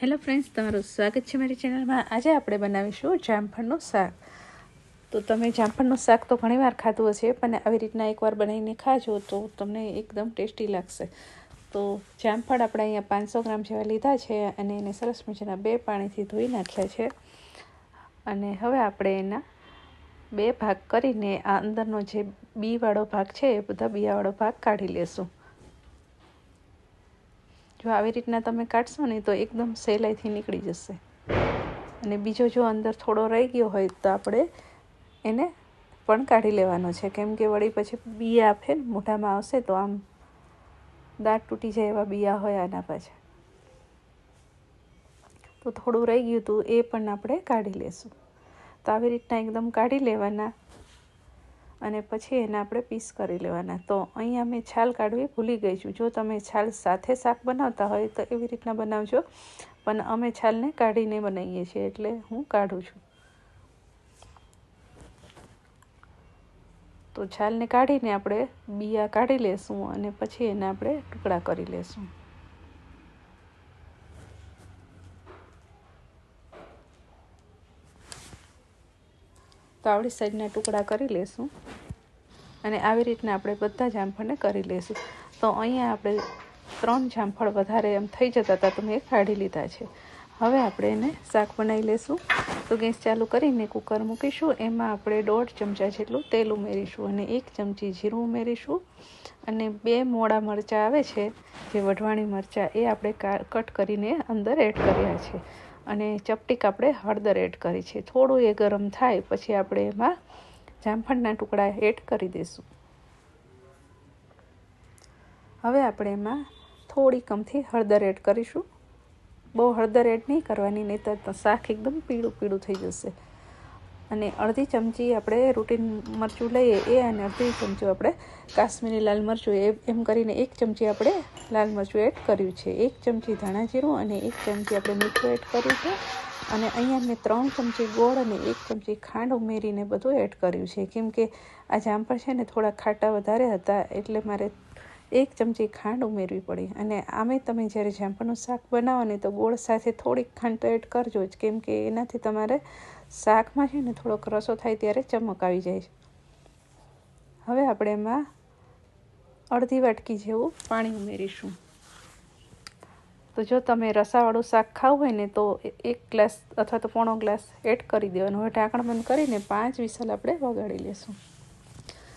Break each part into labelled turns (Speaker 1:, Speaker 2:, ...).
Speaker 1: Hello friends, તમારું સ્વાગત છે મારી ચેનલમાં. આજે આપણે બનાવીશું જામફળનું શાક. તો તમે જામફળનું શાક તો ઘણીવાર ખાધું હશે, પણ આવી રીતના એકવાર બનાવીને ખાજો તો તમને એકદમ ટેસ્ટી લાગશે. તો જામફળ આપણે અહીંયા પાંચસો ગ્રામ જેવા લીધા છે અને એને સરસ મજાના બે પાણીથી ધોઈ નાખ્યા છે. અને હવે આપણે એના બે ભાગ કરીને આ અંદરનો જે બીવાળો ભાગ છે એ બધા બિયાવાળો ભાગ કાઢી લેશું. જો આવી રીતના તમે કાઢશો ને, તો એકદમ સહેલાઈથી નીકળી જશે. અને બીજો જો અંદર થોડો રહી ગયો હોય, તો આપણે એને પણ કાઢી લેવાનો છે. કેમ કે વળી પછી બિયા આપે મોઢામાં આવશે તો આમ દાંત તૂટી જાય એવા બિયા હોય આના પાછા તો થોડું રહી ગયું હતું એ પણ આપણે કાઢી લેશું. તો આવી રીતના એકદમ કાઢી લેવાના. અને પછી એને આપણે પીસ કરી લેવાના. તો અહીંયા મેં છાલ કાઢવી ભૂલી ગઈ છું. જો તમે છાલ સાથે શાક બનાવતા હોય તો એવી રીતના બનાવજો. પણ અમે છાલને કાઢીને બનાવીએ છીએ એટલે હું કાઢું છું. તો છાલને કાઢીને આપણે બિયા કાઢી લેશું અને પછી એને આપણે ટુકડા કરી લેશું. તો આવડી સાઈડના ટુકડા કરી લેશું. અને આવી રીતના આપણે બધા જામફળને કરી લઈશું તો અહીંયા આપણે ત્રણ જામફળ વધારે એમ થઈ જતા હતા તો મેં કાઢી લીધા છે. હવે આપણે એને શાક બનાવી લઈશું તો ગેસ ચાલુ કરીને કુકર મૂકીશું. એમાં આપણે દોઢ ચમચા જેટલું તેલ ઉમેરીશું અને એક ચમચી જીરું ઉમેરીશું. અને બે મોડા મરચાં આવે છે, જે વઢવાણી મરચાં, એ આપણે કટ કરીને અંદર એડ કર્યા છે. અને ચપટીક આપણે હળદર એડ કરી છે. થોડું એ ગરમ થાય પછી આપણે એમાં જામફળના ટુકડા એડ કરી દઈશું. હવે આપણે એમાં થોડી કમથી હળદર એડ કરીશું. બહુ હળદર એડ નહીં કરવાની નહીં તો શાક એકદમ પીળું પીળું થઈ જશે. અને અડધી ચમચી આપણે રૂટીન મરચું લઈએ, એ અને અડધી ચમચું આપણે કાશ્મીરી લાલ મરચું, એ એમ કરીને એક ચમચી આપણે લાલ મરચું એડ કર્યું છે. એક ચમચી ધાણા જીરું અને એક ચમચી આપણે મીઠું એડ કર્યું છે. અને અહીંયા મેં ત્રણ ચમચી ગોળ અને એક ચમચી ખાંડ ઉમેરીને બધું એડ કર્યું છે. કેમ કે આ જામફળ છે ને થોડા ખાટા વધારે હતા, એટલે મારે એક ચમચી ખાંડ ઉમેરવી પડી. અને આમે તમે જ્યારે જામફળનું શાક બનાવો ને તો ગોળ સાથે થોડીક ખાંડ તો એડ કરજો જ, કેમ કે એનાથી તમારે શાકમાં છે ને થોડોક રસો થાય ત્યારે ચમક આવી જાય છે. હવે આપણે એમાં અડધી વાટકી જેવું પાણી ઉમેરીશું. તો જો તમે રસાવાળું શાક ખાવું હોય ને તો એક ગ્લાસ અથવા તો પોણો ગ્લાસ એડ કરી દેવાનું. હવે ઢાંકણ બંધ કરીને પાંચ વિસલ આપણે વગાડી લેશું.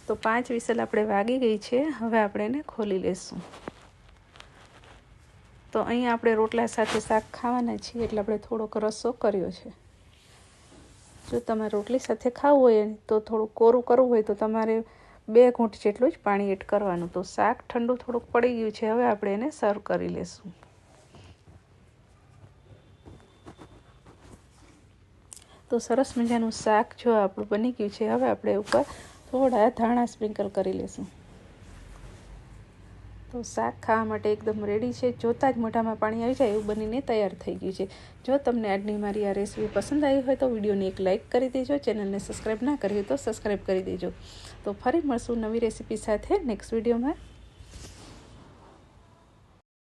Speaker 1: તો પાંચ વિસલ આપણે વાગી ગઈ છે. હવે આપણે એને ખોલી લેશું. તો અહીંયા આપણે રોટલા સાથે શાક ખાવાના છીએ એટલે આપણે થોડોક રસો કર્યો છે. જો તમારે રોટલી સાથે ખાવું હોય તો થોડું કોરું કરવું હોય તો તમારે બે ઘૂંટ જેટલું જ પાણી એડ કરવાનું. તો શાક ઠંડુ થોડુંક પડી ગયું છે. હવે આપણે એને સર્વ કરી લેશું. તો સરસ મજાનું શાક જો આપણું બની ગયું છે. હવે આપણે ઉપર થોડા ધાણા સ્પ્રિંકલ કરી લેશું. તો શાક ખાવા માટે એકદમ રેડી છે. જોતાં જ મોઢામાં પાણી આવી જાય એવું બનીને તૈયાર થઈ ગયું છે. જો તમને આજની મારી આ રેસીપી પસંદ આવી હોય તો વિડીયોને એક લાઇક કરી દેજો. ચેનલને સબસ્ક્રાઈબ ના કરી તો સબસ્ક્રાઈબ કરી દેજો. તો ફરી મળશું નવી રેસીપી સાથે નેક્સ્ટ વિડીયોમાં